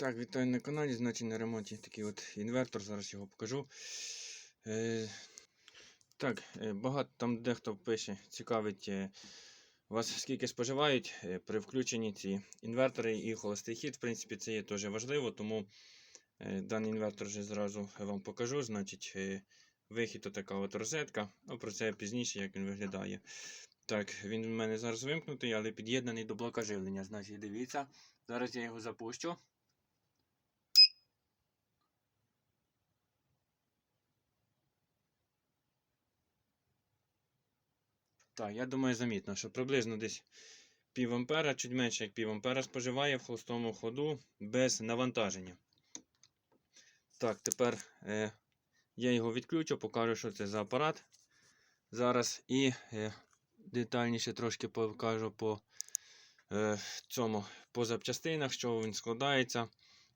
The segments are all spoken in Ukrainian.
Так, вітаю на каналі. Значить на ремонті такий от інвертор, зараз його покажу. Е, так, е, багато там дехто пише, цікавить е, вас, скільки споживають е, при включенні ці інвертори і холостий хід. В принципі, це є теж важливо, тому е, даний інвертор вже зразу вам покажу. Значить, е, вихід така от розетка. Ну, про це пізніше, як він виглядає. Так, він в мене зараз вимкнутий, але під'єднаний до блока живлення. Значить, дивіться. Зараз я його запущу. Так, я думаю, замітно, що приблизно десь пів ампера, чуть менше як пів ампера споживає в холостому ходу без навантаження. Так, тепер е, я його відключу, покажу, що це за апарат. Зараз і е, детальніше трошки покажу по е, цьому по запчастинах, що він складається.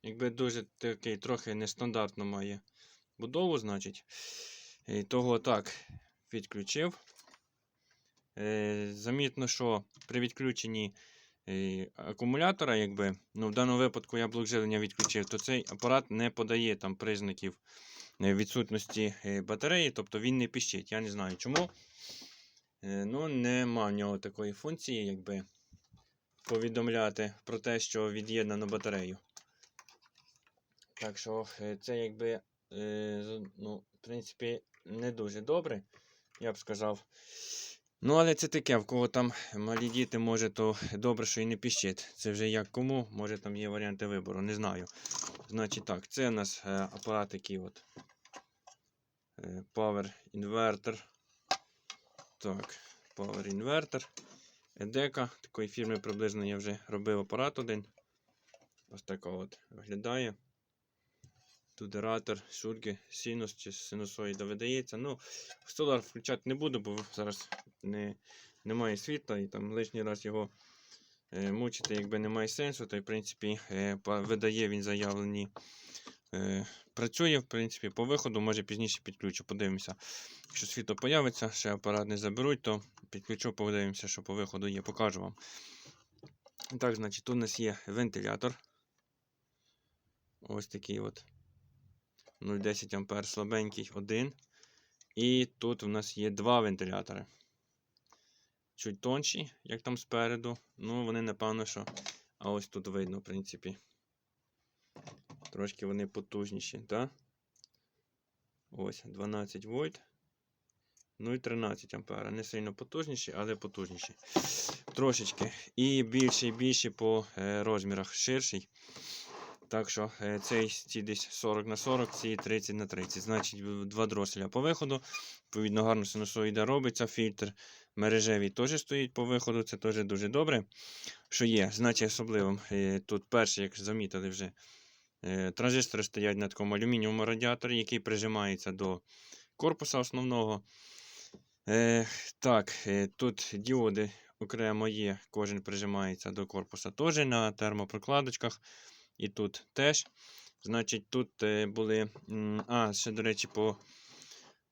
Якби дуже такий трохи нестандартно має будову, значить. І того так відключив. Е, замітно, що при відключенні е, акумулятора, якби, ну, в даному випадку я блок живлення відключив, то цей апарат не подає там признаків е, відсутності батареї, тобто він не піщить. Я не знаю чому. Ну, нема в нього такої функції, якби повідомляти про те, що від'єднано батарею. Так що це якби, ну, в принципі, не дуже добре, я б сказав. Ну, але це таке, в кого там малі діти, може, то добре, що і не піщить. Це вже як кому, може там є варіанти вибору, не знаю. Значить так, це у нас е, апарат такий от. е, Power інвертор. Так, Power інвертор. Едека. Такої фірми приблизно я вже робив апарат один. Ось така от виглядає. Тудератор, шурки, синус чи синусоїда видається. Ну, Solar включати не буду, бо зараз не, немає світла і там лишній раз його е, мучити якби немає сенсу. Та в принципі е, видає він заявлені. Е, працює, в принципі, по виходу, може пізніше підключу, подивимося. Якщо світло появиться, ще апарат не заберуть, то підключу, подивимося, що по виходу є, покажу вам. Так, значить, тут у нас є вентилятор. Ось такий от 0,10 ампер слабенький, один. І тут у нас є два вентилятори. Чуть тонші, як там спереду. Ну, вони, напевно, що. А ось тут видно, в принципі. Трошки вони потужніші, так? Ось 12 вольт. Ну і 13 ампера. Не сильно потужніші, але потужніші. Трошечки. І більший, більший по е, розмірах ширший. Так що е, цей ці десь 40 на 40, ці 30 на 30. Значить, два дроселя по виходу. Відповідно, гарно синусоїда робиться. Фільтр мережевий теж стоїть по виходу. Це теж дуже добре. Що є, значить, особливим. е, Тут перше, як замітили вже, е, транзистори стоять на такому алюмінієвому радіаторі, який прижимається до корпуса основного. Так, тут діоди окремо є, кожен прижимається до корпуса теж на термопрокладочках. І тут теж. Значить, тут е, були. А, ще, до речі, по,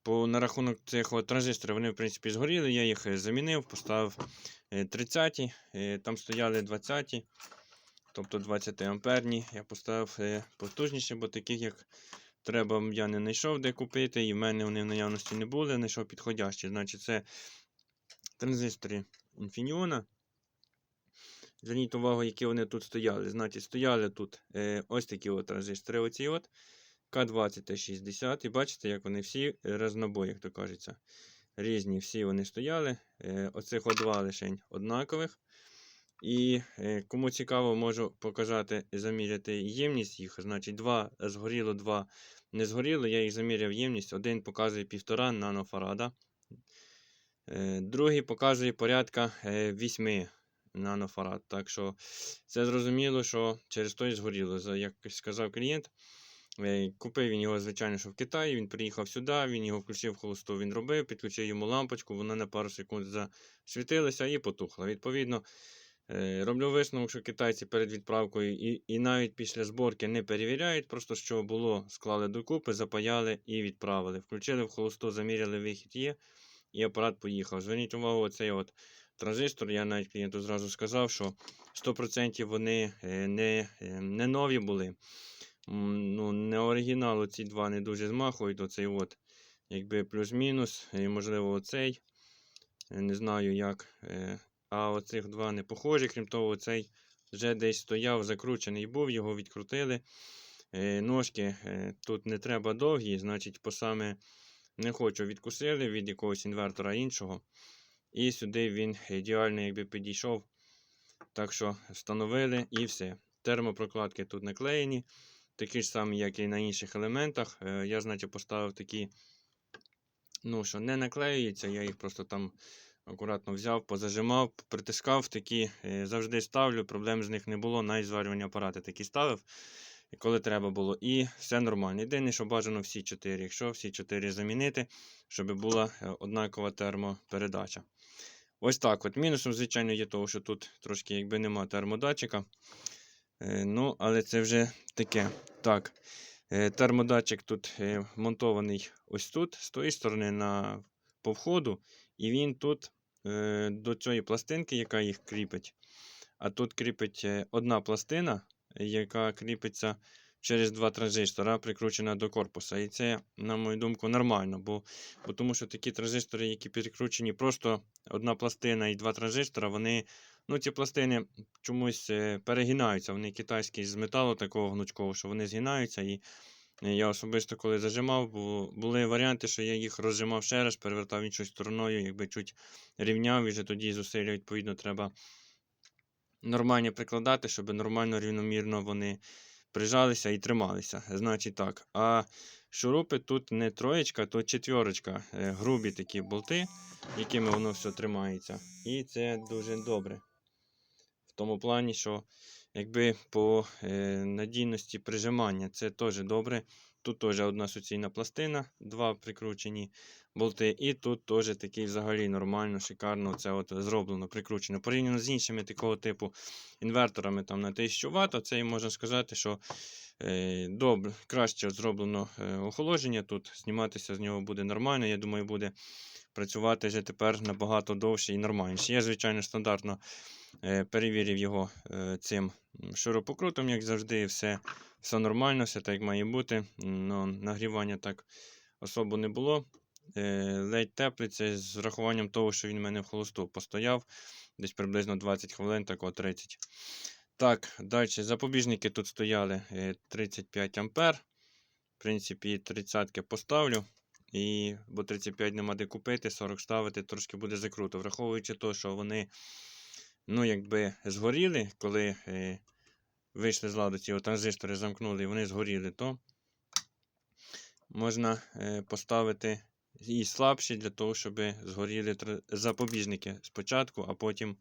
по на рахунок цих от транзисторів, вони, в принципі, згоріли. Я їх е, замінив, поставив е, 30, е, там стояли 20-ті, тобто 20 амперні. Я поставив потужніше, бо таких, як треба, я не знайшов де купити, і в мене вони в наявності не були, знайшов підходящі. Значить, це транзистори Infineon. Зверніть увагу, які вони тут стояли. Значить, стояли тут е, ось такі от транзистори, оці от К20 та 60. І бачите, як вони всі е, разнобой, як то кажеться. Різні всі вони стояли. Е, оцих два лишень однакових. І е, кому цікаво, можу показати, заміряти ємність їх. Значить, два згоріло, два не згоріло. Я їх заміряв ємність. Один показує 1,5 нанофарада. Е, другий показує порядка е, 8 нанофарад. Так що це зрозуміло, що через то і згоріло. Як сказав клієнт, е, купив він його, звичайно, що в Китаї. Він приїхав сюди, він його включив в холосту, він робив, підключив йому лампочку, вона на пару секунд засвітилася і потухла. Відповідно, е, роблю висновок, що китайці перед відправкою і, і навіть після зборки не перевіряють, просто що було, склали докупи, запаяли і відправили. Включили в холосту, заміряли вихід є, і апарат поїхав. Зверніть увагу, оцей от транзистор. Я навіть клієнту зразу сказав, що 100% вони е, не, е, не нові були. Ну, не оригінал, ці два не дуже змахують. Оцей от, якби плюс-мінус, і можливо оцей. Е, Не знаю як. А оцих два не похожі. Крім того, оцей вже десь стояв, закручений був, його відкрутили. Ножки тут не треба довгі, значить, по саме не хочу відкусили від якогось інвертора іншого. І сюди він ідеально якби підійшов. Так що встановили і все. Термопрокладки тут наклеєні. Такі ж самі, як і на інших елементах. Е, Я, значить, поставив такі, ну, що не наклеюються, я їх просто там акуратно взяв, позажимав, притискав такі, е, завжди ставлю, проблем з них не було, навіть зварювальні апарати такі ставив, коли треба було. І все нормально. Єдине, що бажано всі чотири. Якщо всі чотири замінити, щоб була е, однакова термопередача. Ось так. от. Мінусом, звичайно, є того, що тут трошки якби нема термодатчика. Е, Ну, але це вже таке. Так. е, Термодатчик тут е, монтований ось тут, з тої сторони на по входу. І він тут до цієї пластинки, яка їх кріпить. А тут кріпить одна пластина, яка кріпиться через два транзистора, прикручена до корпуса. І це, на мою думку, нормально. Бо, бо тому що такі транзистори, які перекручені, просто одна пластина і два транзистора, вони. Ну, ці пластини чомусь е, перегинаються. Вони китайські з металу такого гнучкового, що вони згинаються. І е, я особисто коли зажимав, були варіанти, що я їх розжимав ще раз, перевертав іншою стороною, якби чуть рівняв, і вже тоді зусилля, відповідно, треба нормально прикладати, щоб нормально рівномірно вони прижалися і трималися. Значить так. А шурупи тут не троєчка, то четвірочка. е, Грубі такі болти, якими воно все тримається. І це дуже добре. В тому плані, що якби по е, надійності прижимання це теж добре. Тут теж одна суцільна пластина, два прикручені болти, і тут теж такий взагалі нормально, шикарно це от зроблено, прикручено. Порівняно з іншими такого типу інверторами там на 1000 Вт, це і можна сказати, що е, добре, краще зроблено е, охолодження тут. Зніматися з нього буде нормально. Я думаю, буде працювати вже тепер набагато довше і нормальніше. Я, звичайно, стандартно е, перевірив його е, цим м, шурупокрутом, як завжди, все, все нормально, все так має бути. Ну, нагрівання так особо не було. Е, ледь теплий, це з врахуванням того, що він у мене в холосту постояв. Десь приблизно 20 хвилин, так от 30. Так, далі. Запобіжники тут стояли е, 35 ампер. В принципі, 30 поставлю. І, бо 35 нема де купити, 40 ставити, трошки буде закруто. Враховуючи те, що вони, ну, якби згоріли, коли е, вийшли з ладу ці транзистори, замкнули і вони згоріли, то можна е, поставити і слабші для того, щоб згоріли запобіжники спочатку, а потім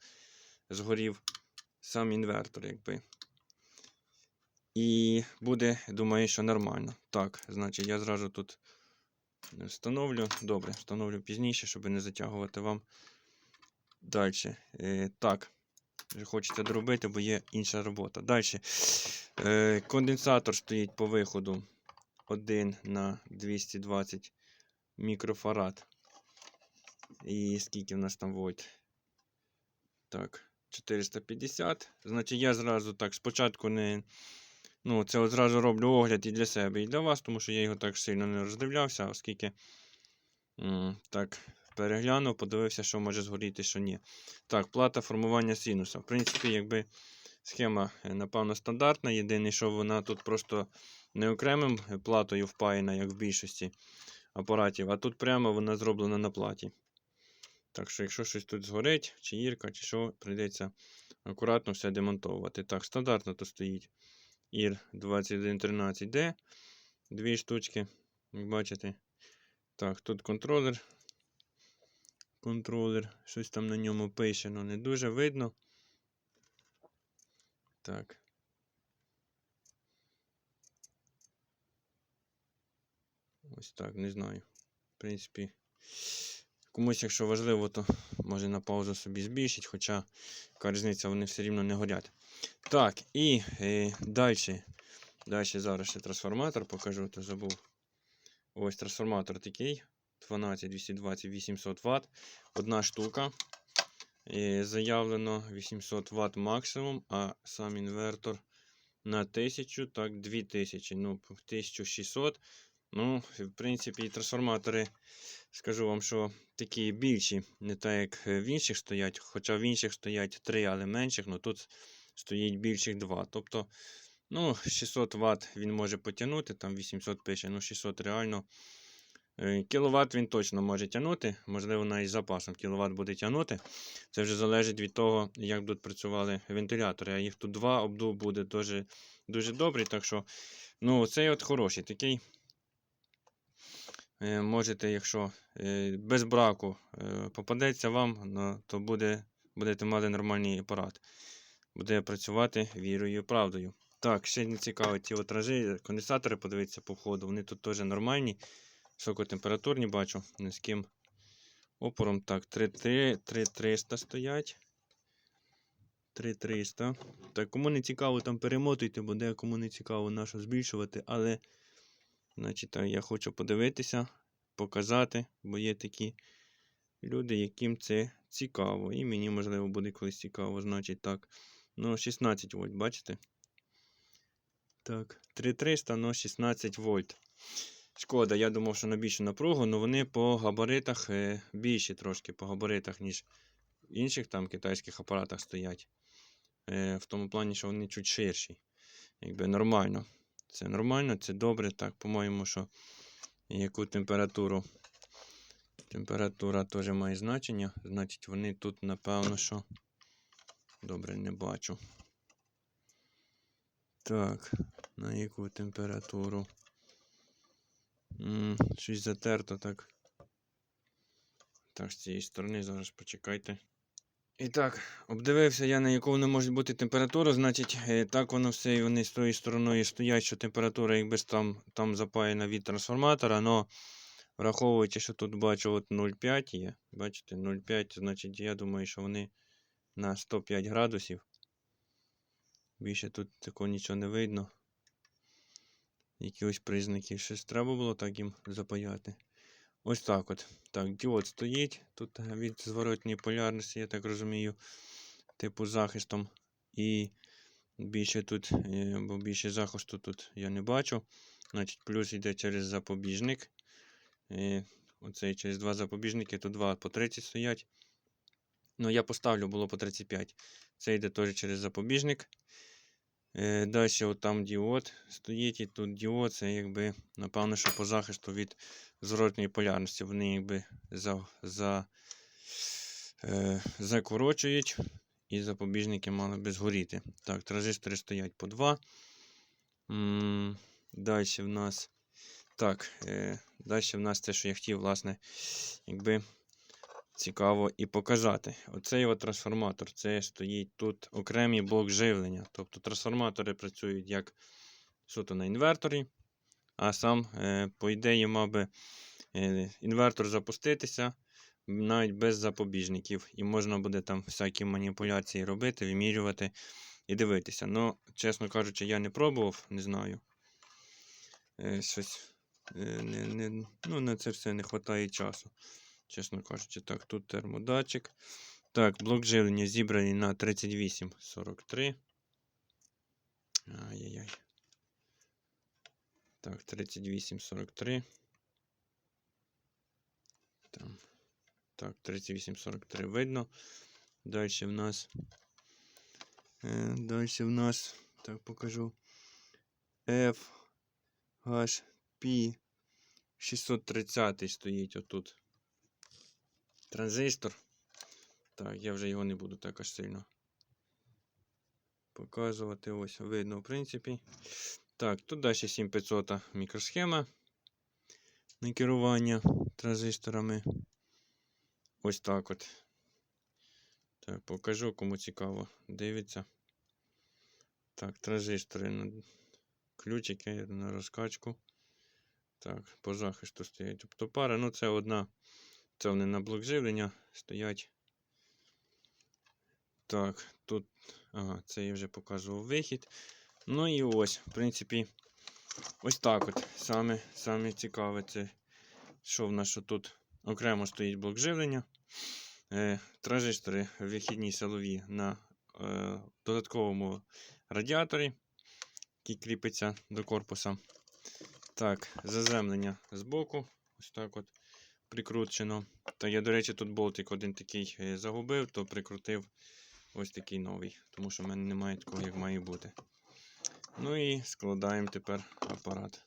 згорів сам інвертор, якби. І буде, думаю, що нормально. Так, значить, я зразу тут встановлю. Добре, встановлю пізніше, щоб не затягувати вам далі. Е, так, вже хочеться доробити, бо є інша робота. Далі. Е, конденсатор стоїть по виходу 1 на 220 мікрофарад. І скільки в нас там вольт? Так, 450. Значить, я зразу так спочатку не. Ну, це одразу роблю огляд і для себе, і для вас, тому що я його так сильно не роздивлявся, оскільки м, так переглянув, подивився, що може згоріти, що ні. Так, плата формування синуса. В принципі, якби схема, е, напевно, стандартна. Єдине, що вона тут просто не окремим платою впаяна, як в більшості апаратів, а тут прямо вона зроблена на платі. Так що, якщо щось тут згорить, чи ірка, чи що, прийдеться акуратно все демонтовувати. Так, стандартно тут стоїть IR 2113D. Дві штучки, як бачите. Так, тут контролер. Контролер. Щось там на ньому пише, але не дуже видно. Так. Ось так, не знаю. В принципі, комусь, якщо важливо, то може на паузу собі збільшить, хоча яка вони все рівно не горять. Так, і е, далі. Далі зараз ще трансформатор покажу, то забув. Ось трансформатор такий. 12 220 800 Вт. Одна штука. е, заявлено 800 Вт максимум, а сам інвертор на 1000, так 2000. Ну, 1600. Ну, в принципі, і трансформатори, скажу вам, що такі більші, не так як в інших стоять. Хоча в інших стоять 3, але менших, ну тут стоїть більших 2. Тобто, ну, 600 Вт він може потягнути, там 800 пише, ну 600 реально. Е, Кіловат він точно може тягнути, можливо, навіть з запасом кіловат буде тягнути. Це вже залежить від того, як будуть працювали вентилятори. А їх тут два, обдув буде дуже, дуже добрий. Так що, ну, цей от хороший такий. Е, Можете, якщо е, без браку е, попадеться вам, то буде, будете мати нормальний апарат. Буде працювати вірою і правдою. Так, ще не цікаво, ті от ражі, конденсатори, подивитися по входу, вони тут теж нормальні. Високотемпературні бачу, низьким опором. Так, 3300 стоять. 3300. Так, кому не цікаво, там перемотуйте, бо де кому не цікаво нащо збільшувати. Але, значить, я хочу подивитися, показати, бо є такі люди, яким це цікаво. І мені, можливо, буде колись цікаво, значить так. Ну, 16 вольт, бачите? Так, 3300, но 16 вольт. Шкода, я думав, що на більшу напругу, але вони по габаритах е, більші трошки по габаритах, ніж в інших там китайських апаратах стоять. Е, в тому плані, що вони чуть ширші. Якби нормально. Це нормально, це добре. Так, по-моєму, що яку температуру. Температура теж має значення. Значить, вони тут, напевно, що. Добре, не бачу. Так, на яку температуру? М, Щось затерто так. Так, з цієї сторони зараз почекайте. І так, обдивився я, на яку воно може бути температура. Значить, е, так воно все, і вони з тої стороною стоять, що температура, якби ж там, там запаяна від трансформатора, але враховуючи, що тут бачу от 0,5 є. Бачите, 0,5, значить, я думаю, що вони на 105 градусів. Більше тут такого нічого не видно. Якихось признаків щось треба було так їм запаяти. Ось так от. Так, діод стоїть. Тут е, від зворотньої полярності, я так розумію, типу захистом. І більше тут, е, бо більше захисту тут я не бачу. Значить, плюс йде через запобіжник. Е, Оцей через два запобіжники, тут два по 30 стоять. Ну, я поставлю, було по 35. Це йде теж через запобіжник. Е, Далі от там діод стоїть, і тут діод, це якби, напевно, що по захисту від зворотньої полярності. Вони якби за, за, е, закорочують, і запобіжники мали би згоріти. Так, транзистори стоять по 2. Далі в нас. Так, е, далі в нас те, що я хотів, власне, якби цікаво і показати. Оцей от трансформатор, це стоїть тут окремий блок живлення. Тобто трансформатори працюють як суто на інверторі, а сам, е, по ідеї, мав би е, інвертор запуститися навіть без запобіжників. І можна буде там всякі маніпуляції робити, вимірювати і дивитися. Ну, чесно кажучи, я не пробував, не знаю. Е, щось не, не, ну, на це все не вистачає часу. Чесно кажучи, так, тут термодатчик. Так, блок живлення зібраний на 3843. Ай-яй-яй. Так, 3843. Там. Так, 3843 видно. Далі в нас. Е, далі в нас. Так, покажу. F H P 630 стоїть отут транзистор. Так, я вже його не буду так аж сильно показувати. Ось, видно, в принципі. Так, тут далі 7500 мікросхема на керування транзисторами. Ось так от. Так, покажу, кому цікаво. Дивиться. Так, транзистори на ключики на розкачку. Так, по захисту стоять. Тобто пара, ну це одна. Це вони на блок живлення стоять. Так, тут, ага, це я вже показував вихід. Ну і ось, в принципі, ось так от. Саме, саме цікаве це, що в нас тут окремо стоїть блок живлення. Е, транзистори вихідні силові на е, додатковому радіаторі, який кріпиться до корпуса. Так, заземлення збоку. Ось так от прикручено. Та я, до речі, тут болтик один такий е, загубив, то прикрутив ось такий новий, тому що в мене немає такого, як має бути. Ну і складаємо тепер апарат.